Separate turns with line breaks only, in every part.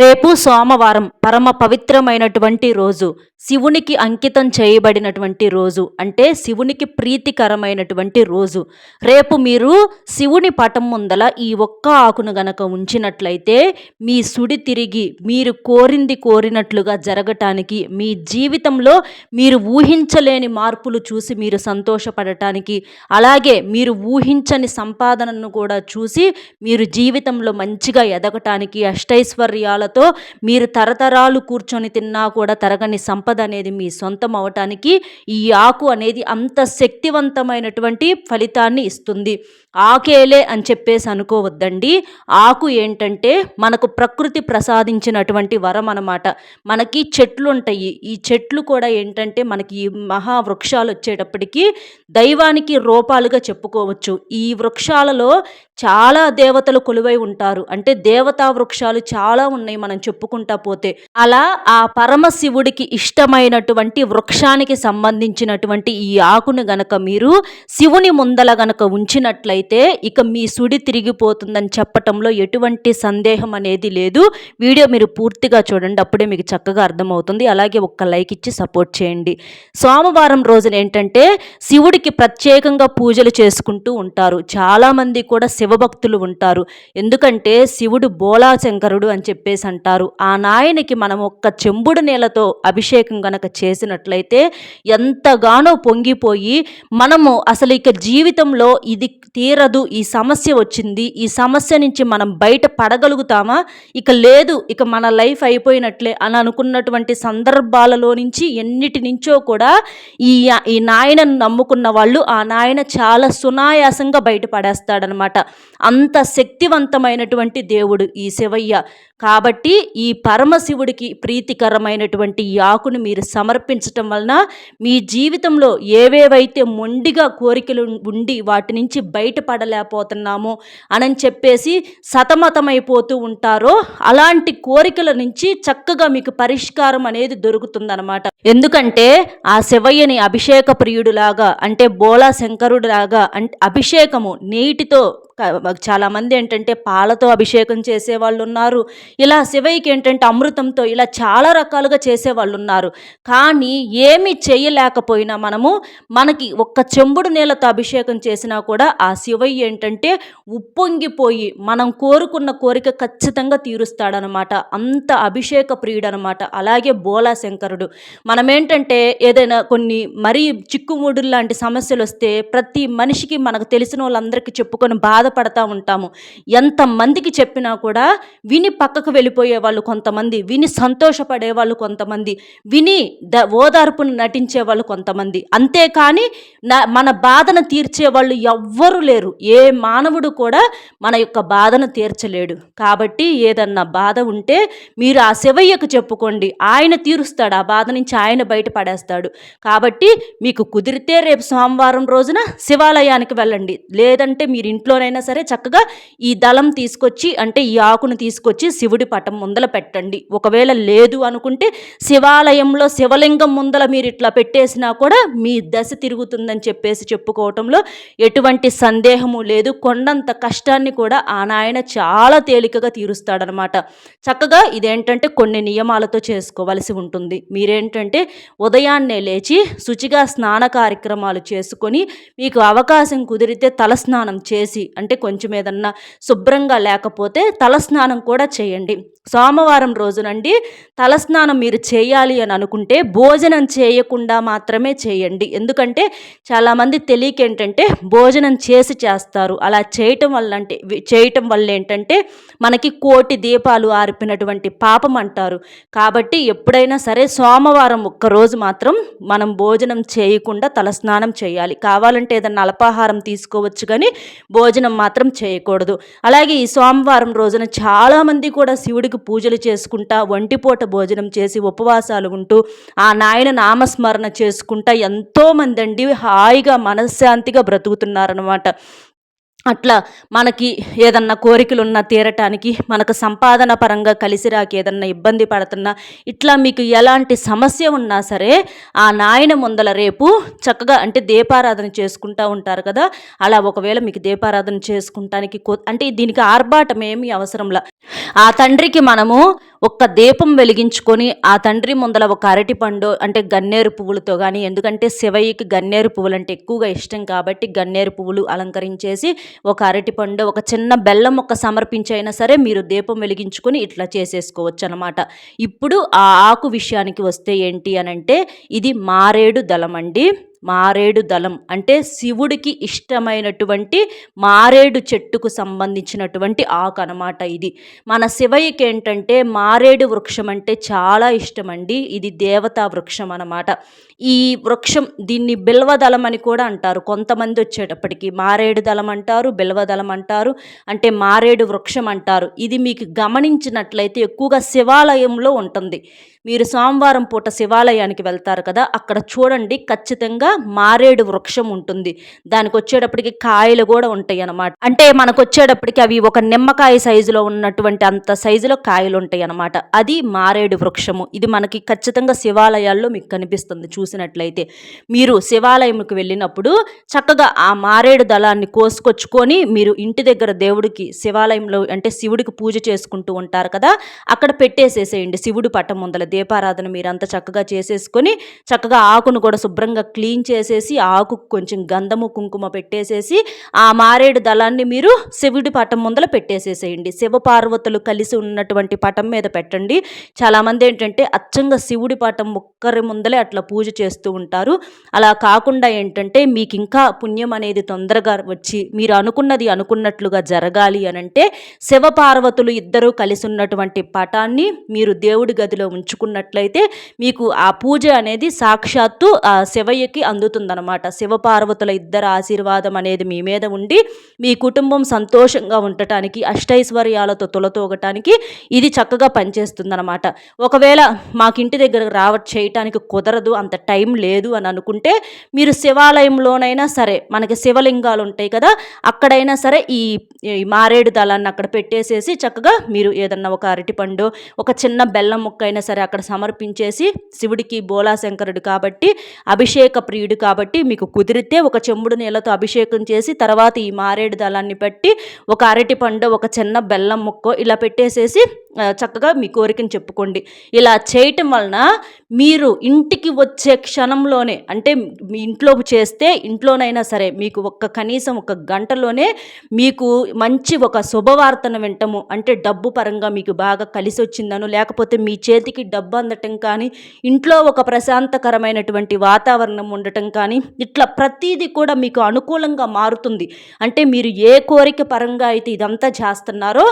రేపు సోమవారం పరమ పవిత్రమైనటువంటి రోజు. శివునికి అంకితం చేయబడినటువంటి రోజు. అంటే శివునికి ప్రీతికరమైనటువంటి రోజు. రేపు మీరు శివుని పటం ముందల ఈ ఒక్క ఆకును గనక ఉంచినట్లయితే మీ సుడి తిరిగి మీరు కోరింది కోరినట్లుగా జరగటానికి మీ జీవితంలో మీరు ఊహించలేని మార్పులు చూసి మీరు సంతోషపడటానికి అలాగే మీరు ఊహించని సంపాదనను కూడా చూసి మీరు జీవితంలో మంచిగా ఎదగటానికి అష్టైశ్వర్యాలతో మీరు తరతరాలు కూర్చొని తిన్నా కూడా తరగని సంపద అనేది మీ సొంతం అవటానికి ఈ ఆకు అనేది అంత శక్తివంతమైనటువంటి ఫలితాన్ని ఇస్తుంది. ఆకేలే అని చెప్పేసి అనుకోవద్దండి. ఆకు ఏంటంటే మనకు ప్రకృతి ప్రసాదించినటువంటి వరం అనమాట మనకి చెట్లు ఉంటాయి ఈ చెట్లు కూడా ఏంటంటే మనకి ఈ మహావృక్షాలు వచ్చేటప్పటికి దైవానికి రూపాలుగా చెప్పుకోవచ్చు. ఈ వృక్షాలలో చాలా దేవతలు కొలువై ఉంటారు. అంటే దేవతా వృక్షాలు చాలా ఉన్నాయి మనం చెప్పుకుంటా పోతే. అలా ఆ పరమశివుడికి ఇష్టమైనటువంటి వృక్షానికి సంబంధించినటువంటి ఈ ఆకును గనక మీరు శివుని ముందల గనక ఉంచినట్లయితే ఇక మీ సుడి తిరిగిపోతుందని చెప్పటంలో ఎటువంటి సందేహం అనేది లేదు. వీడియో మీరు పూర్తిగా చూడండి. అప్పుడే మీకు చక్కగా అర్థమవుతుంది. అలాగే ఒక్క లైక్ ఇచ్చి సపోర్ట్ చేయండి. సోమవారం రోజున ఏంటంటే శివుడికి ప్రత్యేకంగా పూజలు చేసుకుంటూ ఉంటారు. చాలామంది కూడా శివభక్తులు ఉంటారు. ఎందుకంటే శివుడు బోళాశంకరుడు అని చెప్పేసి అంటారు. ఆ నాయనికి మనం ఒక్క చెంబుడు నీళ్ళతో అభిషేకం గనక చేసినట్లయితే ఎంతగానో పొంగిపోయి మనము అసలు ఇక జీవితంలో ఇది తీరదు ఈ సమస్య వచ్చింది ఈ సమస్య నుంచి మనం బయట పడగలుగుతామా? ఇక లేదు ఇక మన లైఫ్ అయిపోయినట్లే అని అనుకున్నటువంటి సందర్భాలలో నుంచి ఎన్నిటి నుంచో కూడా ఈ ఈ నాయనను నమ్ముకున్న వాళ్ళు ఆ నాయన చాలా సునాయాసంగా బయటపడేస్తాడనమాట. అంత శక్తివంతమైనటువంటి దేవుడు ఈ శివయ్య. కాబట్టి ఈ పరమశివుడికి ప్రీతికరమైనటువంటి ఈ ఆకును మీరు సమర్పించటం వలన మీ జీవితంలో ఏవేవైతే మొండిగా కోరికలు ఉండి వాటి నుంచి బయట పడలేకపోతున్నాము అని చెప్పేసి సతమతమైపోతూ ఉంటారో అలాంటి కోరికల నుంచి చక్కగా మీకు పరిష్కారం అనేది దొరుకుతుందనమాట ఎందుకంటే ఆ శివయ్యని అభిషేక ప్రియుడులాగా అంటే బోళా శంకరుడులాగా అంటే అభిషేకము నీటితో చాలామంది ఏంటంటే పాలతో అభిషేకం చేసేవాళ్ళు ఉన్నారు ఇలా శివయ్యకి ఏంటంటే అమృతంతో ఇలా చాలా రకాలుగా చేసేవాళ్ళు ఉన్నారు కానీ ఏమి చేయలేకపోయినా మనము మనకి ఒక్క చెంబుడు నీళ్ళతో అభిషేకం చేసినా కూడా ఆ శివయ్య ఏంటంటే ఉప్పొంగిపోయి మనం కోరుకున్న కోరిక ఖచ్చితంగా తీరుస్తాడనమాట. అంత అభిషేక ప్రియుడనమాట. అలాగే బోలా శంకరుడు. మనమేంటంటే ఏదైనా కొన్ని మరీ చిక్కుముడులు లాంటి సమస్యలు వస్తే ప్రతి మనిషికి మనకు తెలిసిన వాళ్ళందరికీ చెప్పుకొని బాధ బాధపడతా ఉంటాము. ఎంతమందికి చెప్పినా కూడా విని పక్కకు వెళ్ళిపోయే వాళ్ళు కొంతమంది విని సంతోషపడే వాళ్ళు కొంతమంది విని ద ఓదార్పును నటించే వాళ్ళు కొంతమంది. అంతేకాని మన బాధను తీర్చే వాళ్ళు ఎవ్వరు లేరు. ఏ మానవుడు కూడా మన యొక్క బాధను తీర్చలేడు. కాబట్టి ఏదన్నా బాధ ఉంటే మీరు ఆ శివయ్యకు చెప్పుకోండి. ఆయన తీరుస్తాడు. ఆ బాధ నుంచి ఆయన బయటపడేస్తాడు. కాబట్టి మీకు కుదిరితే రేపు సోమవారం రోజున శివాలయానికి వెళ్ళండి. లేదంటే మీరు ఇంట్లోనైనా అయినా సరే చక్కగా ఈ దళం తీసుకొచ్చి అంటే ఈ ఆకును తీసుకొచ్చి శివుడి పటం ముందల పెట్టండి. ఒకవేళ లేదు అనుకుంటే శివాలయంలో శివలింగం ముందల మీరు ఇట్లా పెట్టేసినా కూడా మీ దశ తిరుగుతుందని చెప్పేసి చెప్పుకోవటంలో ఎటువంటి సందేహము లేదు. కొండంత కష్టాన్ని కూడా ఆ నాయన చాలా తేలికగా తీరుస్తాడనమాట. చక్కగా ఇదేంటంటే కొన్ని నియమాలతో చేసుకోవలసి ఉంటుంది. మీరేంటంటే ఉదయాన్నే లేచి శుచిగా స్నాన కార్యక్రమాలు చేసుకొని మీకు అవకాశం కుదిరితే తలస్నానం చేసి అంటే అంటే కొంచెం ఏదన్నా శుభ్రంగా లేకపోతే తలస్నానం కూడా చేయండి. సోమవారం రోజునండి తలస్నానం మీరు చేయాలి అని అనుకుంటే భోజనం చేయకుండా మాత్రమే చేయండి. ఎందుకంటే చాలామంది తెలియక ఏంటంటే భోజనం చేసి చేస్తారు. అలా చేయటం వల్ల అంటే చేయటం వల్ల ఏంటంటే మనకి కోటి దీపాలు ఆర్పినటువంటి పాపం అంటారు. కాబట్టి ఎప్పుడైనా సరే సోమవారం ఒక్కరోజు మాత్రం మనం భోజనం చేయకుండా తలస్నానం చేయాలి. కావాలంటే ఏదన్నా అల్పాహారం తీసుకోవచ్చు కానీ భోజనం మాత్రం చేయకూడదు. అలాగే ఈ సోమవారం రోజున చాలామంది కూడా శివుడికి పూజలు చేసుకుంటా ఒంటిపూట భోజనం చేసి ఉపవాసాలు ఉంటూ ఆ నాయన నామస్మరణ చేసుకుంటా ఎంతోమంది అండి హాయిగా మనశ్శాంతిగా బ్రతుకుతున్నారనమాట అట్లా మనకి ఏదన్నా కోరికలున్నా తీరటానికి మనకు సంపాదన పరంగా కలిసి రాక ఏదన్నా ఇబ్బంది పడుతున్నా ఇట్లా మీకు ఎలాంటి సమస్య ఉన్నా సరే ఆ నాయన ముందల రేపు చక్కగా అంటే దీపారాధన చేసుకుంటూ ఉంటారు కదా. అలా ఒకవేళ మీకు దీపారాధన చేసుకుంటానికి అంటే దీనికి ఆర్భాటం ఏమీ అవసరంలా ఆ తండ్రికి మనము ఒక్క దీపం వెలిగించుకొని ఆ తండ్రి ముందల ఒక అరటి పండు అంటే గన్నేరు పువ్వులతో కానీ ఎందుకంటే శివయ్యకి గన్నేరు పువ్వులు అంటే ఎక్కువగా ఇష్టం కాబట్టి గన్నేరు పువ్వులు అలంకరించేసి ఒక అరటిపండు ఒక చిన్న బెల్లం మొక్క సమర్పించైనా సరే మీరు దీపం వెలిగించుకొని ఇట్లా చేసేసుకోవచ్చు అనమాట ఇప్పుడు ఆ ఆకు విషయానికి వస్తే ఏంటి అని అంటే ఇది మారేడు దళం అండి మారేడు దళం అంటే శివుడికి ఇష్టమైనటువంటి మారేడు చెట్టుకు సంబంధించినటువంటి ఆకు అనమాట ఇది. మన శివయ్యకి ఏంటంటే మారేడు వృక్షం అంటే చాలా ఇష్టం అండి ఇది దేవతా వృక్షం అనమాట ఈ వృక్షం దీన్ని బిల్వదళం అని కూడా అంటారు. కొంతమంది వచ్చేటప్పటికి మారేడు దళం అంటారు బిల్వదళం అంటారు అంటే మారేడు వృక్షం అంటారు. ఇది మీకు గమనించినట్లయితే ఎక్కువగా శివాలయంలో ఉంటుంది. మీరు సోమవారం పూట శివాలయానికి వెళ్తారు కదా అక్కడ చూడండి ఖచ్చితంగా మారేడు వృక్షం ఉంటుంది. దానికి వచ్చేటప్పటికి కాయలు కూడా ఉంటాయి అన్నమాట. అంటే మనకు వచ్చేటప్పటికి అవి ఒక నిమ్మకాయ సైజులో ఉన్నటువంటి అంత సైజులో కాయలు ఉంటాయి అన్నమాట. అది మారేడు వృక్షము. ఇది మనకి ఖచ్చితంగా శివాలయాల్లో మీకు కనిపిస్తుంది చూసినట్లయితే. మీరు శివాలయంకి వెళ్ళినప్పుడు చక్కగా ఆ మారేడు దళాన్ని కోసుకొచ్చుకొని మీరు ఇంటి దగ్గర దేవుడికి శివాలయంలో అంటే శివుడికి పూజ చేసుకుంటూ ఉంటారు కదా అక్కడ పెట్టేసేసేయండి శివుడు పట్టం ముందల. దీపారాధన మీరంతా చక్కగా చేసేసుకొని చక్కగా ఆకును కూడా శుభ్రంగా క్లీన్ చేసేసి ఆకు కొంచెం గంధము కుంకుమ పెట్టేసేసి ఆ మారేడు దళాన్ని మీరు శివుడి పటం ముందల పెట్టేసేసేయండి. శివపార్వతులు కలిసి ఉన్నటువంటి పటం మీద పెట్టండి. చాలామంది ఏంటంటే అచ్చంగా శివుడి పటం ఒక్కరి ముందలే అట్లా పూజ చేస్తూ ఉంటారు. అలా కాకుండా ఏంటంటే మీకు ఇంకా పుణ్యం అనేది తొందరగా వచ్చి మీరు అనుకున్నది అనుకున్నట్లుగా జరగాలి అని అంటే శివపార్వతులు ఇద్దరూ కలిసి ఉన్నటువంటి పటాన్ని మీరు దేవుడి గదిలో చేసుకున్నట్లయితే మీకు ఆ పూజ అనేది సాక్షాత్తు ఆ శివయ్యకి అందుతుందన్నమాట. శివపార్వతుల ఇద్దరు ఆశీర్వాదం అనేది మీ మీద ఉండి మీ కుటుంబం సంతోషంగా ఉండటానికి అష్టైశ్వర్యాలతో తొలతోగటానికి ఇది చక్కగా పనిచేస్తుందన్నమాట. ఒకవేళ మాకు ఇంటి దగ్గర రావ చేయటానికి కుదరదు అంత టైం లేదు అని అనుకుంటే మీరు శివాలయంలోనైనా సరే మనకి శివలింగాలు ఉంటాయి కదా అక్కడైనా సరే ఈ మారేడు దళాన్ని అక్కడ పెట్టేసేసి చక్కగా మీరు ఏదన్నా ఒక అరటిపండు ఒక చిన్న బెల్లం ముక్క అయినా సరే అక్కడ సమర్పించేసి శివుడికి బోలాశంకరుడు కాబట్టి అభిషేక ప్రియుడు కాబట్టి మీకు కుదిరితే ఒక చెంబుడు నీళ్ళతో అభిషేకం చేసి తర్వాత ఈ మారేడు దళాన్ని పెట్టి ఒక అరటి పండు ఒక చిన్న బెల్లం ముక్కో ఇలా పెట్టేసేసి చక్కగా మీ కోరికను చెప్పుకోండి. ఇలా చేయటం వలన మీరు ఇంటికి వచ్చే క్షణంలోనే అంటే మీ ఇంట్లో చేస్తే ఇంట్లోనైనా సరే మీకు ఒక్క కనీసం ఒక గంటలోనే మీకు మంచి ఒక శుభవార్తను వింటము. అంటే డబ్బు పరంగా మీకు బాగా కలిసి వచ్చిందను లేకపోతే మీ చేతికి డబ్బు అందటం కానీ ఇంట్లో ఒక ప్రశాంతకరమైనటువంటి వాతావరణం ఉండటం కానీ ఇట్లా ప్రతీది కూడా మీకు అనుకూలంగా మారుతుంది. అంటే మీరు ఏ కోరిక పరంగా అయితే ఇదంతా చేస్తున్నారో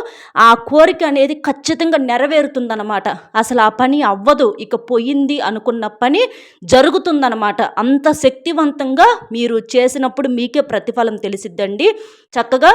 ఆ కోరిక అనేది ఖచ్చితంగా నెరవేరుతుందన్నమాట. అసలు ఆ పని అవ్వదు. ఇక పోయింది అనుకున్న పని జరుగుతుందన్నమాట. అంత శక్తివంతంగా మీరు చేసినప్పుడు మీకే ప్రతిఫలం తెలిసిద్దండి. చక్కగా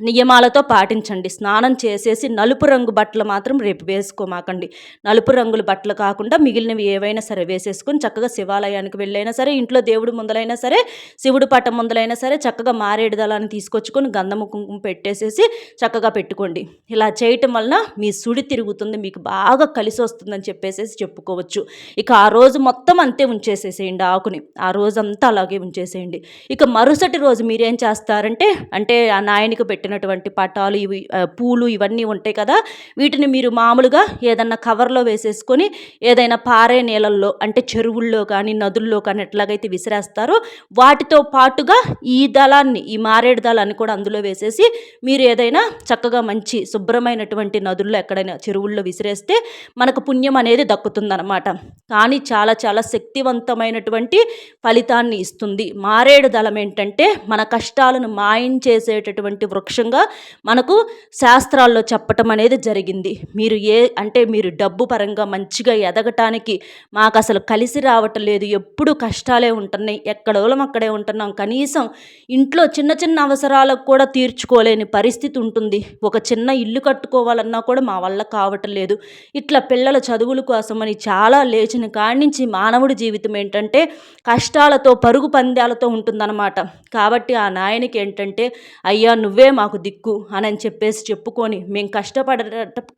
నియమాలతో పాటించండి. స్నానం చేసేసి నలుపు రంగు బట్టలు మాత్రం రేపు వేసుకోమాకండి. నలుపు రంగుల బట్టలు కాకుండా మిగిలినవి ఏవైనా సరే వేసేసుకొని చక్కగా శివాలయానికి వెళ్ళైనా సరే ఇంట్లో దేవుడు ముందలైనా సరే శివుడు పట్టం ముందలైనా సరే చక్కగా మారేడు దళాన్ని తీసుకొచ్చుకొని గంధము కుంకుమ పెట్టేసేసి చక్కగా పెట్టుకోండి. ఇలా చేయటం వలన మీ సుడి తిరుగుతుంది మీకు బాగా కలిసి వస్తుందని చెప్పేసి చెప్పుకోవచ్చు. ఇక ఆ రోజు మొత్తం అంతే ఉంచేసేసేయండి ఆకుని. ఆ రోజంతా అలాగే ఉంచేసేయండి. ఇక మరుసటి రోజు మీరేం చేస్తారంటే అంటే ఆ నాయనికి పెట్టి పెట్టినటువంటి పటాలు ఇవి పూలు ఇవన్నీ ఉంటాయి కదా వీటిని మీరు మామూలుగా ఏదన్నా కవర్లో వేసేసుకొని ఏదైనా పారే నీళ్ళల్లో అంటే చెరువుల్లో కానీ నదుల్లో కానీ ఎట్లాగైతే విసిరేస్తారో వాటితో పాటుగా ఈ దళాన్ని ఈ మారేడు దళాన్ని కూడా అందులో వేసేసి మీరు ఏదైనా చక్కగా మంచి శుభ్రమైనటువంటి నదుల్లో ఎక్కడైనా చెరువుల్లో విసిరేస్తే మనకు పుణ్యం అనేది దక్కుతుందన్నమాట. కానీ చాలా చాలా శక్తివంతమైనటువంటి ఫలితాన్ని ఇస్తుంది. మారేడు దళం ఏంటంటే మన కష్టాలను మాయం చేసేటటువంటి వృక్ష ప్రత్యక్షంగా మనకు శాస్త్రాల్లో చెప్పటం అనేది జరిగింది. మీరు ఏ అంటే మీరు డబ్బు పరంగా మంచిగా ఎదగటానికి మాకు అసలు కలిసి రావటం లేదు. ఎప్పుడు కష్టాలే ఉంటున్నాయి. ఎక్కడోలం అక్కడే ఉంటున్నాం. కనీసం ఇంట్లో చిన్న చిన్న అవసరాలకు కూడా తీర్చుకోలేని పరిస్థితి ఉంటుంది. ఒక చిన్న ఇల్లు కట్టుకోవాలన్నా కూడా మా వల్ల కావటం లేదు. ఇట్లా పిల్లల చదువుల కోసమని చాలా లేచిన కాణించి నుంచి మానవుడి జీవితం ఏంటంటే కష్టాలతో పరుగు పందాలతో ఉంటుందన్నమాట. కాబట్టి ఆ నాయనకి ఏంటంటే అయ్యా నువ్వే మాకు దిక్కు అని చెప్పేసి చెప్పుకొని మేము కష్టపడ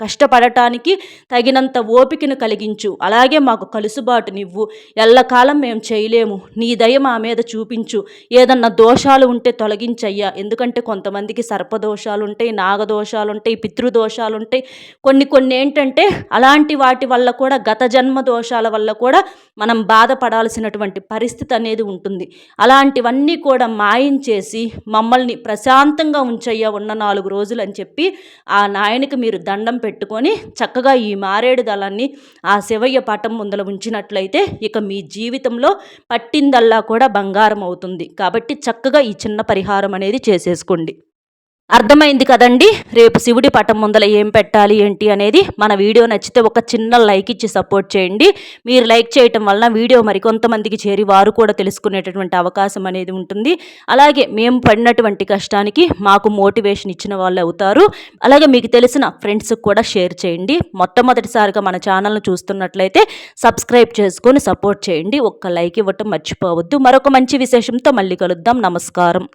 కష్టపడటానికి తగినంత ఓపికను కలిగించు. అలాగే మాకు కలుసుబాటు నివ్వు. ఎల్లకాలం మేము చేయలేము. నీ దయ మా మీద చూపించు. ఏదన్నా దోషాలు ఉంటే తొలగించయ్యా. ఎందుకంటే కొంతమందికి సర్పదోషాలు ఉంటాయి నాగదోషాలు ఉంటాయి పితృదోషాలు ఉంటాయి కొన్ని కొన్ని ఏంటంటే అలాంటి వాటి వల్ల కూడా గత జన్మ దోషాల వల్ల కూడా మనం బాధపడాల్సినటువంటి పరిస్థితి అనేది ఉంటుంది. అలాంటివన్నీ కూడా మాయించేసి మమ్మల్ని ప్రశాంతంగా ఉంచ ఉంచయ్యా ఉన్న నాలుగు రోజులు అని చెప్పి ఆ నాయనికి మీరు దండం పెట్టుకొని చక్కగా ఈ మారేడు దళాన్ని ఆ శివయ్య పటం ముందల ఉంచినట్లయితే ఇక మీ జీవితంలో పట్టిందల్లా కూడా బంగారం అవుతుంది. కాబట్టి చక్కగా ఈ చిన్న పరిహారం అనేది చేసేసుకోండి. అర్థమైంది కదండి? రేపు శివుడి పటం ముందల ఏం పెట్టాలి ఏంటి అనేది మన వీడియో నచ్చితే ఒక చిన్న లైక్ ఇచ్చి సపోర్ట్ చేయండి. మీరు లైక్ చేయటం వలన వీడియో మరికొంతమందికి చేరి వారు కూడా తెలుసుకునేటటువంటి అవకాశం అనేది ఉంటుంది. అలాగే మేము పడినటువంటి కష్టానికి మాకు మోటివేషన్ ఇచ్చిన వాళ్ళు అవుతారు. అలాగే మీకు తెలిసిన ఫ్రెండ్స్కి కూడా షేర్ చేయండి. మొట్టమొదటిసారిగా మన ఛానల్ను చూస్తున్నట్లయితే సబ్స్క్రైబ్ చేసుకొని సపోర్ట్ చేయండి. ఒక్క లైక్ ఇవ్వటం మర్చిపోవద్దు. మరొక మంచి విశేషంతో మళ్ళీ కలుద్దాం. నమస్కారం.